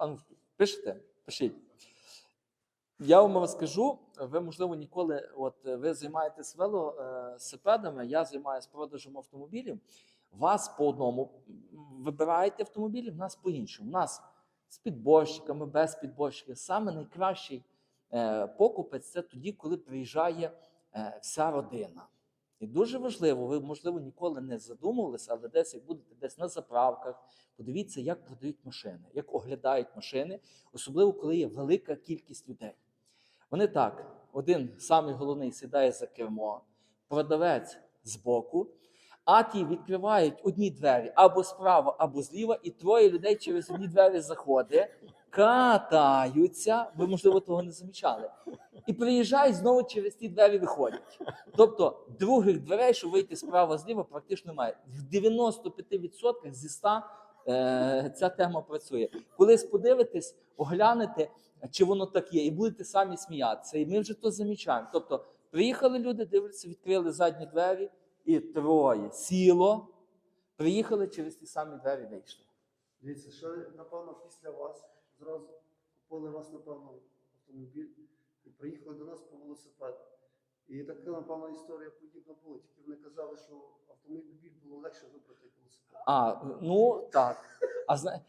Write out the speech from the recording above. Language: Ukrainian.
Ну, пишете? Пишіть. Я вам розкажу, ви, можливо, ніколи, от е, ви займаєтесь велосипедами, я займаюся продажем автомобілів. Вас по одному вибираєте автомобілі, в нас по іншому. У нас з підборщиками, без підборщиків. Саме найкращий е, покупець це тоді, коли приїжджає е, вся родина. І дуже важливо, ви, можливо, ніколи не задумувалися, але десь як будете десь на заправках, подивіться, як продають машини, як оглядають машини, особливо коли є велика кількість людей. Вони так: один самий головний сідає за кермо, продавець збоку, а ті відкривають одні двері або справа, або зліва, і троє людей через одні двері заходить, катаються, ви, можливо, того не замічали, і приїжджають знову через ті двері виходять. Тобто других дверей, щоб вийти справа зліва, практично немає. В 95% зі 100 е, ця тема працює. Колись подивитесь, оглянете, чи воно так є, і будете самі сміятися. І ми вже то замічаємо. Тобто, приїхали люди, дивляться, відкрили задні двері, і троє сіло, приїхали через ті самі двері вийшли. Дивіться, що напевно після вас зразу купили вас, напевно, до велосипед. І така, напевно, історія подібна була. Тільки вони казали, що автомобіль було легше вибрати як велосипед. А, ну так. А зна... е,